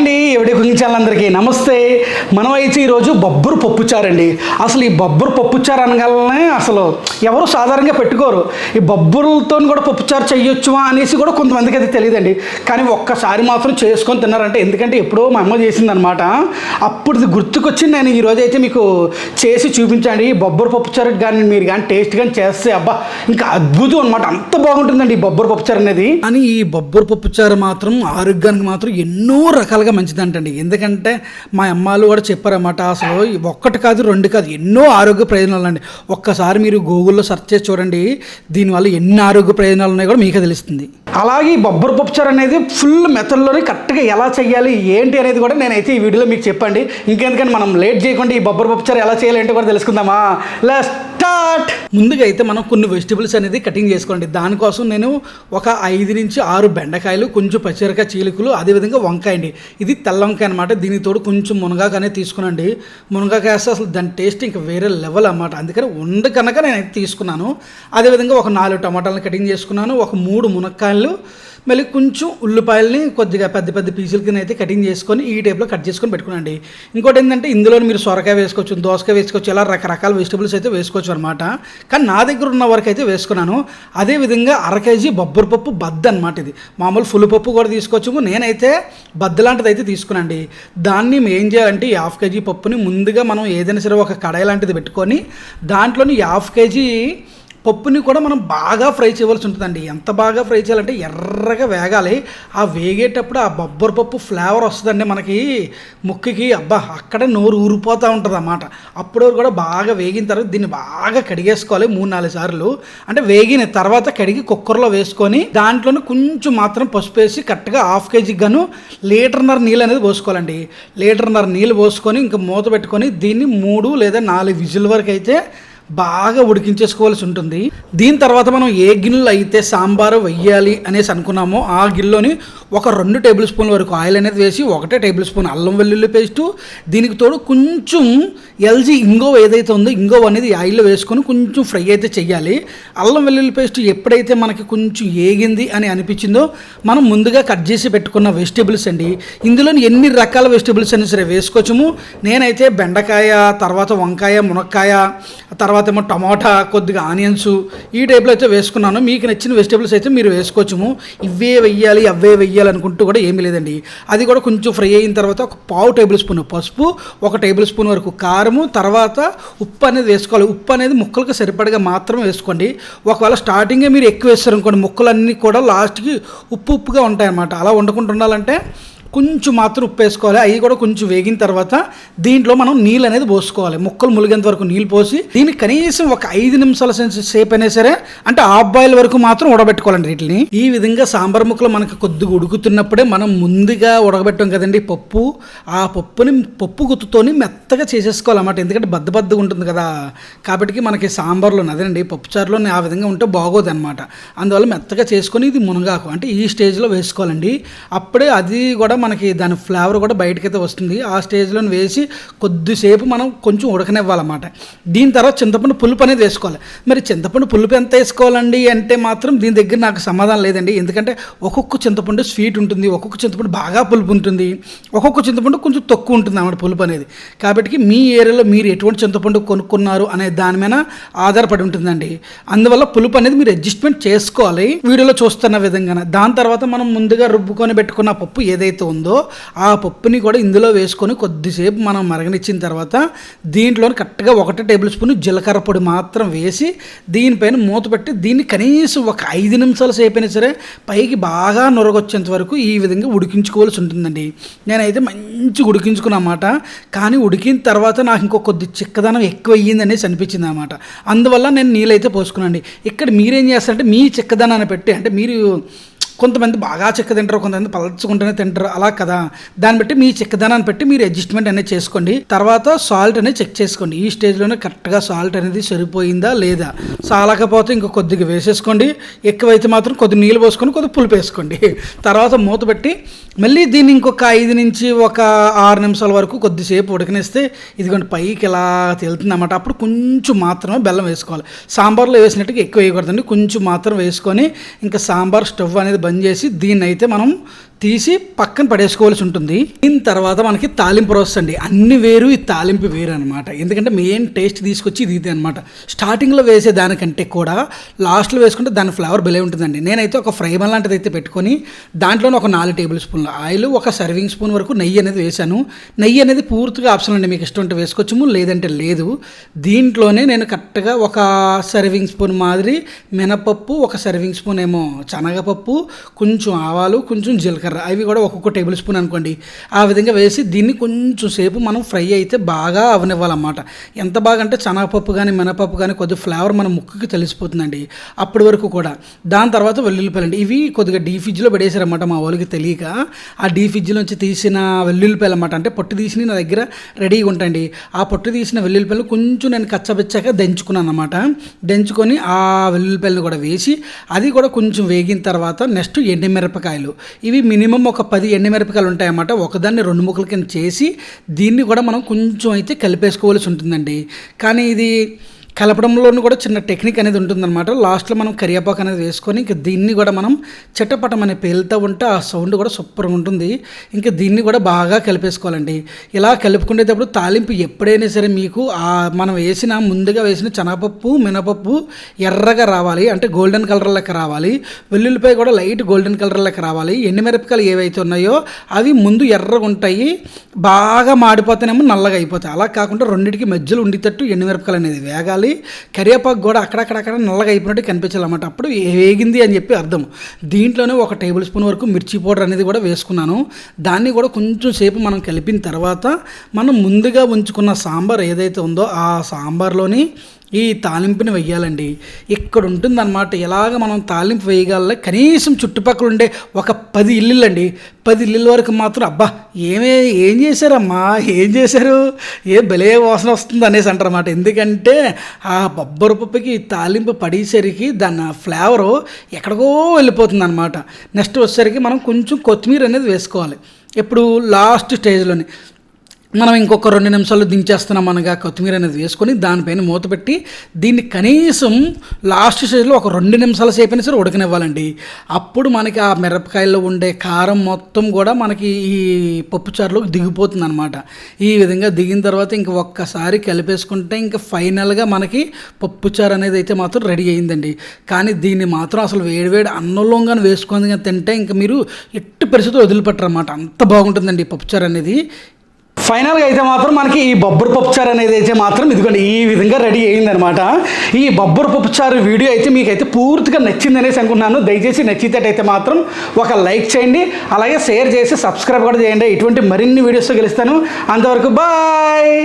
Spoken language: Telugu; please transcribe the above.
అండి ఎవడి కుకింగ్ ఛానల్ అందరికీ నమస్తే. మనం అయితే ఈరోజు బొబ్బరు పప్పుచారండి. అసలు ఈ బొబ్బరు పప్పుచారు అనగానే అసలు ఎవరు సాధారణంగా పెట్టుకోరు. ఈ బొబ్బరులతో కూడా పప్పుచారు చేయొచ్చు అనేసి కూడా కొంతమందికి అయితే తెలియదండి కానీ ఒక్కసారి మాత్రం చేసుకొని తిన్నారంటే ఎందుకంటే ఎప్పుడో మా అమ్మ చేసిందనమాట అప్పుడు గుర్తుకొచ్చి నేను ఈరోజు అయితే మీకు చేసి చూపించండి. ఈ బొబ్బరు పప్పుచారు కానీ మీరు కానీ టేస్ట్ కానీ చేస్తే అబ్బా ఇంకా అద్భుతం అనమాట అంత బాగుంటుందండి ఈ బొబ్బరు పప్పుచారు అనేది. కానీ ఈ బొబ్బరు పప్పుచారు మాత్రం ఆరోగ్యానికి మాత్రం ఎన్నో రకాలుగా మంచిదంటండి. ఎందుకంటే మా అమ్మాలు కూడా చెప్పారన్నమాట అసలు ఒక్కటి కాదు రెండు కాదు ఎన్నో ఆరోగ్య ప్రయోజనాలు అండి ఒక్కసారి మీరు గూగుల్లో సెర్చ్ చేసి చూడండి దీనివల్ల ఎన్ని ఆరోగ్య ప్రయోజనాలు ఉన్నాయో కూడా మీకే తెలుస్తుంది. అలాగే ఈ బొబ్బరి పప్పుచారు అనేది ఫుల్ మెథడ్లోనే కరెక్ట్గా ఎలా చేయాలి ఏంటి అనేది కూడా నేనైతే ఈ వీడియోలో మీకు చెప్పండి. ఇంకెందుకంటే మనం లేట్ చేయకుండా ఈ బొబ్బరి పప్పుచారు ఎలా చేయాలి ఏంటో కూడా తెలుసుకుందామా? లాస్ట్ స్టార్ట్! ముందుగా అయితే మనం కొన్ని వెజిటబుల్స్ అనేది కటింగ్ చేసుకోండి. దానికోసం నేను ఒక ఐదు నుంచి ఆరు బెండకాయలు కొంచెం పచ్చిరకాయ చీలికలు అదేవిధంగా వంకాయ అండి ఇది తెల్ల వంకాయ అనమాట దీనితోడు కొంచెం మునగాకనే తీసుకునండి. మునగాకాయ వేస్తే అసలు దాని టేస్ట్ ఇంకా వేరే లెవెల్ అనమాట అందుకని ఉంది కనుక నేనైతే తీసుకున్నాను. అదేవిధంగా ఒక నాలుగు టమాటాలను కటింగ్ చేసుకున్నాను. ఒక మూడు మునక్కాయలు మళ్ళీ కొంచెం ఉల్లిపాయలని కొద్దిగా పెద్ద పెద్ద పీసుల కింద అయితే కటింగ్ చేసుకొని ఈ టైప్లో కట్ చేసుకొని పెట్టుకునండి. ఇంకోటి ఏంటంటే ఇందులో మీరు సొరకాయ వేసుకోవచ్చు దోసకాయ వేసుకోవచ్చు ఇలా రకరకాల వెజిటబుల్స్ అయితే వేసుకోవచ్చు అనమాట కానీ నా దగ్గర ఉన్న వరకు అయితే వేసుకున్నాను. అదేవిధంగా అర కేజీ బొబ్బరి పప్పు బద్ద అనమాట ఇది. మామూలు ఫుల్ పప్పు కూడా తీసుకోవచ్చు. నేనైతే బద్ద లాంటిది అయితే తీసుకున్నాండి దాన్ని మేము ఏం చేయాలంటే ఈ హాఫ్ కేజీ పప్పుని ముందుగా మనం ఏదైనా సరే ఒక కడాయి లాంటిది పెట్టుకొని దాంట్లోని హాఫ్ కేజీ పప్పుని కూడా మనం బాగా ఫ్రై చేయవలసి ఉంటుందండి. ఎంత బాగా ఫ్రై చేయాలంటే ఎర్రగా వేగాలి. ఆ వేగేటప్పుడు ఆ బొబ్బరి పప్పు ఫ్లేవర్ వస్తుందండి మనకి ముక్కుకి. అబ్బా అక్కడే నోరు ఊరిపోతూ ఉంటుంది అన్నమాట. అప్పుడు కూడా బాగా వేగిన తర్వాత దీన్ని బాగా కడిగేసుకోవాలి మూడు నాలుగు సార్లు. అంటే వేగిన తర్వాత కడిగి కుక్కర్లో వేసుకొని దాంట్లోనే కొంచెం మాత్రం పసుపు వేసి కరెక్ట్గా హాఫ్ కేజీకి గాను లీటర్న్నర నీళ్ళు అనేది పోసుకోవాలండి. లీటర్న్నర నీళ్ళు పోసుకొని ఇంకా మూత పెట్టుకొని దీన్ని మూడు లేదా నాలుగు విజిల్ వరకు అయితే బాగా ఉడికించేసుకోవాల్సి ఉంటుంది. దీని తర్వాత మనం ఏ గిన్నెలో అయితే సాంబారు వెయ్యాలి అనేసి అనుకున్నామో ఆ గిన్నెలోని ఒక రెండు టేబుల్ స్పూన్ల వరకు ఆయిల్ అనేది వేసి ఒకటే టేబుల్ స్పూన్ అల్లం వెల్లుల్లి పేస్టు. దీనికి తోడు కొంచెం ఎల్జీ ఇంగో ఏదైతే ఉందో ఇంగో అనేది ఆయిల్లో వేసుకొని కొంచెం ఫ్రై అయితే చెయ్యాలి. అల్లం వెల్లుల్లి పేస్ట్ ఎప్పుడైతే మనకి కొంచెం ఏగింది అని అనిపించిందో మనం ముందుగా కట్ చేసి పెట్టుకున్న వెజిటేబుల్స్ అండి. ఇందులో ఎన్ని రకాల వెజిటేబుల్స్ అయినా సరే వేసుకోవచ్చు నేనైతే బెండకాయ తర్వాత వంకాయ మునక్కాయ తర్వాత తర్వాత ఏమో టమాటా కొద్దిగా ఆనియన్స్ ఈ టైప్లో అయితే వేసుకున్నాను. మీకు నచ్చిన వెజిటేబుల్స్ అయితే మీరు వేసుకోవచ్చుము. ఇవే వెయ్యాలి అవే వెయ్యాలి అనుకుంటూ కూడా ఏమీ లేదండి. అది కూడా కొంచెం ఫ్రై అయిన తర్వాత ఒక పావు టేబుల్ స్పూన్ పసుపు ఒక టేబుల్ స్పూన్ వరకు కారము తర్వాత ఉప్పు అనేది వేసుకోవాలి. ఉప్పు అనేది ముక్కలకు సరిపడగా మాత్రమే వేసుకోండి. ఒకవేళ స్టార్టింగే మీరు ఎక్కువ వేస్తారు అనుకోండి ముక్కలన్నీ కూడా లాస్ట్కి ఉప్పు ఉప్పుగా ఉంటాయన్నమాట. అలా వండుకుంటూ ఉండాలంటే కొంచెం మాత్రం ఉప్పు వేసుకోవాలి. అవి కూడా కొంచెం వేగిన తర్వాత దీంట్లో మనం నీళ్ళు అనేది పోసుకోవాలి. ముక్కలు ములిగేంత వరకు నీళ్ళు పోసి దీన్ని కనీసం ఒక ఐదు నిమిషాల సేపు అయినా సరే అంటే హాఫ్ బాయిల్ వరకు మాత్రం ఉడబెట్టుకోవాలండి వీటిని. ఈ విధంగా సాంబార్ ముక్కలు మనకి కొద్దిగా ఉడుకుతున్నప్పుడే మనం ముందుగా ఉడకబెట్టాం కదండి పప్పు. ఆ పప్పుని పప్పు గుత్తుతోని మెత్తగా చేసేసుకోవాలన్నమాట. ఎందుకంటే బద్ద బద్దగా ఉంటుంది కదా. కాబట్టి మనకి సాంబార్లో అదేనండి పప్పుచారులో ఆ విధంగా ఉంటే బాగోదు అనమాట అందువల్ల మెత్తగా చేసుకొని ఇది మునగాకు అంటే ఈ స్టేజ్లో వేసుకోవాలండి. అప్పుడే అది కూడా మనకి దాని ఫ్లేవర్ కూడా బయటకైతే వస్తుంది. ఆ స్టేజ్లో వేసి కొద్దిసేపు మనం కొంచెం ఉడకనివ్వాలన్నమాట. దీని తర్వాత చింతపండు పులుపు అనేది వేసుకోవాలి. మరి చింతపండు పులుపు ఎంత వేసుకోవాలండి అంటే మాత్రం దీని దగ్గర నాకు సమాధానం లేదండి. ఎందుకంటే ఒక్కొక్క చింతపండు స్వీట్ ఉంటుంది ఒక్కొక్క చింతపండు బాగా పులుపు ఉంటుంది ఒక్కొక్క చింతపండు కొంచెం తక్కువ ఉంటుంది అన్నమాట పులుపు అనేది. కాబట్టి మీ ఏరియాలో మీరు ఎటువంటి చింతపండు కొనుక్కున్నారు అనే దాని మీద ఆధారపడి ఉంటుందండి. అందువల్ల పులుపు అనేది మీరు అడ్జస్ట్మెంట్ చేసుకోవాలి. వీడియోలో చూస్తున్న విధంగా దాని తర్వాత మనం ముందుగా రుబ్బుకొని పెట్టుకున్న పప్పు ఏదైతే ఉందో ఆ పప్పుని కూడా ఇందులో వేసుకొని కొద్దిసేపు మనం మరగనిచ్చిన తర్వాత దీంట్లో కరెక్ట్గా ఒకటే టేబుల్ స్పూన్ జీలకర్ర పొడి మాత్రం వేసి దీనిపైన మూత పెట్టి దీన్ని కనీసం ఒక ఐదు నిమిషాల సేపు అయినా సరే పైకి బాగా నొరగొచ్చేంత వరకు ఈ విధంగా ఉడికించుకోవాల్సి ఉంటుందండి. నేనైతే మంచి ఉడికించుకున్నమాట కానీ ఉడికిన తర్వాత నాకు ఇంకో కొద్ది చిక్కదనం ఎక్కువ అయ్యింది అనేసి అనిపించింది అనమాట అందువల్ల నేను నీళ్ళైతే పోసుకున్నాండి ఇక్కడ మీరేం చేస్తారంటే మీ చిక్కదనాన్ని పెట్టి అంటే మీరు కొంతమంది బాగా చెక్క తింటారు కొంతమంది పలచుకుంటూనే తింటారు అలా కదా. దాన్ని బట్టి మీ చెక్కదనాన్ని బట్టి మీరు అడ్జస్ట్మెంట్ అనేది చేసుకోండి. తర్వాత సాల్ట్ అనేది చెక్ చేసుకోండి. ఈ స్టేజ్లోనే కరెక్ట్గా సాల్ట్ అనేది సరిపోయిందా లేదా? సాలకపోతే ఇంకో కొద్దిగా వేసేసుకోండి. ఎక్కువైతే మాత్రం కొద్ది నీళ్ళు పోసుకొని కొద్ది పులుపు వేసుకోండి. తర్వాత మూత పెట్టి మళ్ళీ దీన్ని ఇంకొక ఐదు నుంచి ఒక ఆరు నిమిషాల వరకు కొద్దిసేపు ఉడకనిస్తే ఇదిగోండి పైకి ఇలా తేలుతుంది అన్నమాట. అప్పుడు కొంచెం మాత్రమే బెల్లం వేసుకోవాలి. సాంబార్లో వేసినట్టుగా ఎక్కువ వేయకూడదండి. కొంచెం మాత్రం వేసుకొని ఇంకా సాంబార్ స్టవ్ అనేది బంద్ చేసి దీన్ని అయితే మనం తీసి పక్కన పడేసుకోవాల్సి ఉంటుంది. దీని తర్వాత మనకి తాలింపు రోస్ట్ అండి. అన్ని వేరు ఈ తాలింపు వేరు అనమాట ఎందుకంటే మెయిన్ టేస్ట్ తీసుకొచ్చి ఇది ఇది అనమాట స్టార్టింగ్లో వేసే దానికంటే కూడా లాస్ట్లో వేసుకుంటే దాని ఫ్లేవర్ భలే ఉంటుందండి. నేనైతే ఒక ఫ్రై మన్ లాంటిది అయితే పెట్టుకొని దాంట్లోనే ఒక నాలుగు టేబుల్ స్పూన్ల ఆయిల్ ఒక సర్వింగ్ స్పూన్ వరకు నెయ్యి అనేది వేశాను నెయ్యి అనేది పూర్తిగా ఆప్షన్ అండి. మీకు ఇష్టం ఉంటే వేసుకోవచ్చు లేదంటే లేదు. దీంట్లోనే నేను కరెక్ట్గా ఒక సర్వింగ్ స్పూన్ మాదిరి మినపప్పు ఒక సర్వింగ్ స్పూన్ ఏమో శనగపప్పు కొంచెం ఆవాలు కొంచెం జీలకర్ర. అవి కూడా ఒక్కొక్క టేబుల్ స్పూన్ అనుకోండి. ఆ విధంగా వేసి దీన్ని కొంచెం సేపు మనం ఫ్రై అయితే బాగా అవనివ్వాలన్నమాట. ఎంత బాగా అంటే శనగపప్పు కానీ మినపప్పు కానీ కొద్ది ఫ్లేవర్ మన ముక్కుకి తెలిసిపోతుందండి. అప్పటి వరకు కూడా. దాని తర్వాత వెల్లుల్లిపాయలు అండి ఇవి కొద్దిగా డీ ఫ్రిడ్జ్లో పడేసారన్నమాట మా వాళ్ళకి తెలియక. ఆ డీ ఫ్రిడ్జ్లోంచి తీసిన వెల్లుల్లిపాయలు అన్నమాట అంటే పొట్టు తీసి నా దగ్గర రెడీగా ఉంటాయండి. ఆ పొట్టు తీసిన వెల్లుల్లిపాయలు కొంచెం నేను కచ్చబెచ్చాక దంచుకున్నాను అనమాట దంచుకొని ఆ వెల్లుల్లిపాయలను కూడా వేసి అది కూడా కొంచెం వేగిన తర్వాత నెక్స్ట్ ఎండుమిరపకాయలు. ఇవి మినిమం ఒక పది ఎండుమిరపకాయలు ఉంటాయన్నమాట. ఒకదాన్ని రెండు ముక్కల కింద చేసి దీన్ని కూడా మనం కొంచెం అయితే కలిపేసుకోవాల్సి ఉంటుందండి. కానీ ఇది కలపడంలోనూ కూడా చిన్న టెక్నిక్ అనేది ఉంటుందన్నమాట. లాస్ట్లో మనం కరివేపాకు అనేది వేసుకొని ఇంకా దీన్ని కూడా మనం చిట్టపటం అనే పేలుతూ ఉంటే ఆ సౌండ్ కూడా సూపర్గా ఉంటుంది. ఇంకా దీన్ని కూడా బాగా కలిపేసుకోవాలండి. ఇలా కలుపుకునేటప్పుడు తాలింపు ఎప్పుడైనా సరే మీకు ఆ మనం వేసిన ముందుగా వేసిన శనగపప్పు మినపప్పు ఎర్రగా రావాలి. అంటే గోల్డెన్ కలర్ లెక్క రావాలి. వెల్లుల్లిపాయ కూడా లైట్ గోల్డెన్ కలర్ లెక్క రావాలి. మిరపకాయలు ఏవైతే ఉన్నాయో అవి ముందు ఎర్రగా ఉంటాయి. బాగా మాడిపోతేనేమో నల్లగా అయిపోతాయి. అలా కాకుండా రెండింటికి మధ్యలో ఉండేటట్టు మిరపకాయలు అనేది వేగాలి. కరివేపాకు కూడా అక్కడక్కడక్కడ నల్లగా అయిపోయినట్టు కనిపించాలన్నమాట. అప్పుడు వేగింది అని చెప్పి అర్థం. దీంట్లోనే ఒక టేబుల్ స్పూన్ వరకు మిర్చి పౌడర్ అనేది కూడా వేసుకున్నాను. దాన్ని కూడా కొంచెం సేపు మనం కలిపిన తర్వాత మనం ముందుగా ఉంచుకున్న సాంబార్ ఏదైతే ఉందో ఆ సాంబార్లోని ఈ తాలింపుని వెయ్యాలండి. ఇక్కడ ఉంటుందన్నమాట ఇలాగ మనం తాలింపు వేయగల కనీసం చుట్టుపక్కల ఉండే ఒక పది ఇల్లులు అండి పది ఇల్లుల వరకు మాత్రం అబ్బా ఏమే ఏం చేశారమ్మా? ఏం చేశారు? ఏ భలే వాసన వస్తుంది అనేసి అంటారన్నమాట. ఎందుకంటే ఆ బొబ్బరి పప్పుకి తాలింపు పడేసరికి దాని ఫ్లేవరు ఎక్కడికో వెళ్ళిపోతుంది అనమాట నెక్స్ట్ వచ్చేసరికి మనం కొంచెం కొత్తిమీర అనేది వేసుకోవాలి. ఇప్పుడు లాస్ట్ స్టేజ్లోని మనం ఇంకొక రెండు నిమిషాలు దించేస్తున్నాం అనగా కొత్తిమీర అనేది వేసుకొని దానిపైన మూత పెట్టి దీన్ని కనీసం లాస్ట్ స్టేజ్లో ఒక రెండు నిమిషాల సేపు అయినా సరే ఉడకనివ్వాలండి. అప్పుడు మనకి ఆ మిరపకాయల్లో ఉండే కారం మొత్తం కూడా మనకి ఈ పప్పుచారులోకి దిగిపోతుంది అనమాట ఈ విధంగా దిగిన తర్వాత ఇంక ఒక్కసారి కలిపేసుకుంటే ఇంకా ఫైనల్గా మనకి పప్పుచారు అనేది అయితే మాత్రం రెడీ అయిందండి. కానీ దీన్ని మాత్రం అసలు వేడివేడి అన్నంలోగానే వేసుకొని తింటే ఇంకా మీరు ఎట్టి పరిస్థితులు వదిలిపెట్టరు అనమాట అంత బాగుంటుందండి పప్పుచారు అనేది. ఫైనల్గా అయితే మాత్రం మనకి ఈ బొబ్బరు పప్పుచారు అనేది అయితే మాత్రం ఇదిగోండి ఈ విధంగా రెడీ అయిందనమాట ఈ బొబ్బరు పప్పుచారు వీడియో అయితే మీకైతే పూర్తిగా నచ్చింది అనేసి దయచేసి నచ్చితేటైతే మాత్రం ఒక లైక్ చేయండి అలాగే షేర్ చేసి సబ్స్క్రైబ్ కూడా చేయండి. ఇటువంటి మరిన్ని వీడియోస్ గెలుస్తాను అంతవరకు బాయ్!